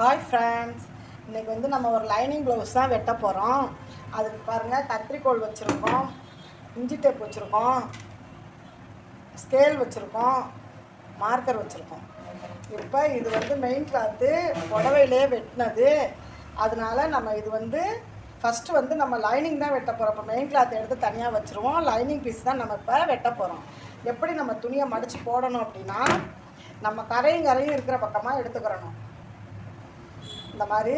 Hi friends இன்றைக்கி வந்து நம்ம ஒரு லைனிங் ப்ளவுஸ் தான் வெட்ட போகிறோம் அதுக்கு பாருங்கள் கத்திரிக்கோல் வச்சுருக்கோம் இஞ்சி டேப் வச்சுருக்கோம் ஸ்கேல் வச்சுருக்கோம் மார்க்கர் வச்சுருக்கோம். இப்போ இது வந்து மெயின் கிளாத்து புடவையிலே வெட்டினது. அதனால நம்ம இது வந்து ஃபஸ்ட்டு வந்து நம்ம லைனிங் தான் வெட்ட போகிறோம் இப்போ மெயின் கிளாத் எடுத்து தனியாக வச்சுருவோம். லைனிங் பீஸ் தான் நம்ம இப்போ வெட்ட போகிறோம் எப்படி நம்ம துணியை மடித்து போடணும் அப்படின்னா நம்ம கரையும் கரையும் இருக்கிற பக்கமாக எடுத்துக்கிறணும். இந்த மாதிரி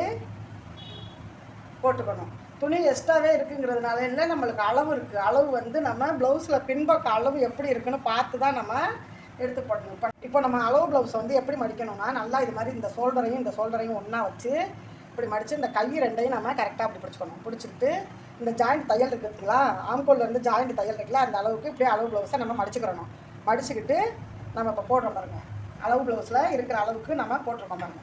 போட்டுக்கணும். துணி எக்ஸ்ட்ராவே இருக்குங்கிறதுனால இல்லை நம்மளுக்கு அளவு இருக்குது அளவு வந்து நம்ம ப்ளவுஸில் பின்பக்க அளவு எப்படி இருக்குன்னு பார்த்து தான் நம்ம எடுத்து போடணும். இப்போ இப்போ நம்ம அளவு ப்ளவுஸ் வந்து எப்படி மடிக்கணும்னா நல்லா இது மாதிரி இந்த ஷோல்டரையும் இந்த ஷோல்டரையும் ஒன்றா வச்சு இப்படி மடித்து இந்த கை ரெண்டையும் நம்ம கரெக்டாக அப்படி பிடிச்சிக்கணும். பிடிச்சிக்கிட்டு இந்த ஜாயிண்ட் தையல் இருக்குதுங்களா ஆம்கோல்ல இருந்து ஜாயிண்ட் தையல் இருக்குல்ல அந்த அளவுக்கு இப்படியே அளவு ப்ளவுஸை நம்ம மடிச்சுக்கிறணும். மடிச்சுக்கிட்டு நம்ம இப்போ போடுறோம் பாருங்க. அளவு ப்ளவுஸில் இருக்கிற அளவுக்கு நம்ம போட்டிருக்கோம் பாருங்க.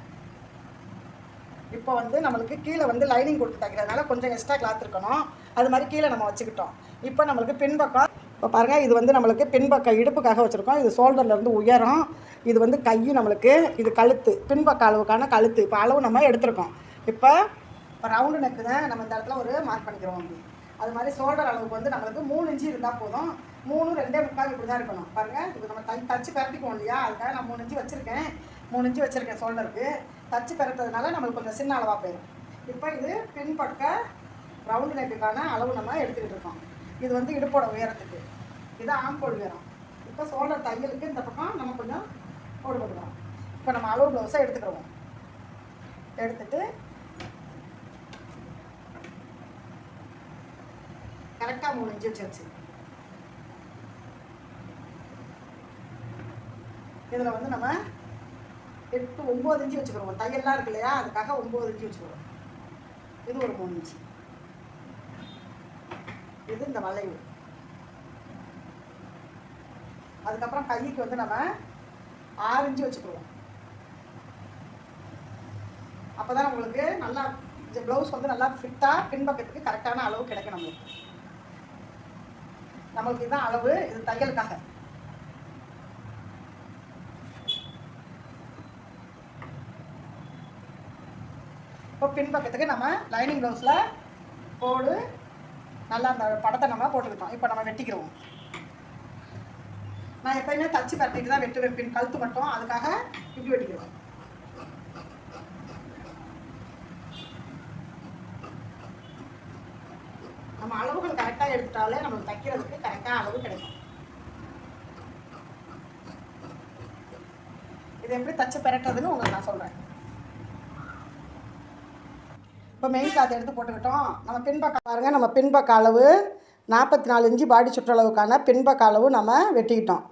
இப்போ வந்து நம்மளுக்கு கீழே வந்து லைனிங் கொடுத்து தைக்கிறதுனால கொஞ்சம் எக்ஸ்ட்ரா கிளாத் இருக்கணும். அது மாதிரி கீழே நம்ம வச்சுக்கிட்டோம். இப்போ நம்மளுக்கு பின்பக்கம் இப்போ பாருங்கள் இது வந்து நம்மளுக்கு பின்பக்கம் இடுப்புக்காக வச்சுருக்கோம். இது ஷோல்டர்லேருந்து உயரம் இது வந்து கை நம்மளுக்கு இது கழுத்து பின்பக்க அளவுக்கான கழுத்து. இப்போ அளவு நம்ம எடுத்திருக்கோம். இப்போ இப்போ ரவுண்டு நெக்கு தான் நம்ம இந்த இடத்துல ஒரு மார்க் பண்ணிக்கிறோம் அப்படி அது மாதிரி ஷோல்டர் அளவுக்கு வந்து நம்மளுக்கு மூணு இன்ச்சு இருந்தால் போதும். மூணு ரெண்டே முக்கால் இப்படி தான் இருக்கணும். பாருங்கள் இது நம்ம தை தச்சு பரட்டிக்குவோம் இல்லையா? அதுக்காக நான் மூணு இன்ச்சு வச்சுருக்கேன். மூணு இன்ச்சு வச்சுருக்கேன் ஷோல்டருக்கு தச்சு பிறத்ததுனால நம்மளுக்கு கொஞ்சம் சின்ன அளவாக போயிடும் இப்போ இது பின்பக்க ரவுண்டு நெக்குக்கான அளவு நம்ம எடுத்துக்கிட்டு இருக்கோம். இது வந்து இடுப்போட உயரத்துக்கு. இது ஆம்கோல் உயரம். இப்போ ஷோல்டர் தையலுக்கு இந்த பக்கம் நம்ம கொஞ்சம் போடு இப்போ நம்ம அளவு ப்ளவுஸை எடுத்துக்கிறோம் எடுத்துட்டு கரெக்டாக மூணு இன்ச்சு வச்சு இதில் வந்து நம்ம எட்டு ஒம்பது இன்ச்சு வச்சுக்கிறோம். தையல்லாம் இருக்கு இல்லையா? அதுக்காக ஒம்பது இன்ச்சு வச்சுக்கிறோம். இது ஒரு மூணு இன்ச்சு. இது இந்த வளைவு. அதுக்கப்புறம் கைக்கு வந்து நம்ம ஆறு இன்ச்சு வச்சுக்குவோம் அப்போ தான் உங்களுக்கு நல்லா இந்த ப்ளவுஸ் வந்து நல்லா ஃபிட்டாக பின்பக்கத்துக்கு கரெக்டான அளவு கிடைக்கும் நம்மளுக்கு. நம்மளுக்கு இதுதான் அளவு இது தையலுக்காக. இப்போ பின்பக்கத்துக்கு நம்ம லைனிங் ப்ளவுஸில் கோடு நல்லா அந்த படத்தை நம்ம போட்டுக்கிட்டோம். இப்போ நம்ம வெட்டிக்கிறோம். நான் எப்பயுமே தச்சு பரட்டிட்டு தான் வெட்டுவேன். பின் கழுத்து மட்டும். அதுக்காக இப்படி வெட்டிக்கிறோம். நம்ம அளவுகள் கரெக்டாக எடுத்துட்டாலே நம்மளுக்கு தைக்கிறதுக்கு கரெக்டாக அளவு கிடைக்கும். இது எப்படி தச்சு பெரட்டுறதுன்னு உங்களுக்கு நான் சொல்கிறேன் இப்போ மெயின் கிளாத் எடுத்து போட்டுக்கிட்டோம். நம்ம பின்பக்கம் பாருங்கள் நம்ம பின்பக்க அளவு நாற்பத்தி நாலு இன்ச்சு பாடி சுற்றளவுக்கான பின்பக்க அளவு நம்ம வெட்டிக்கிட்டோம்.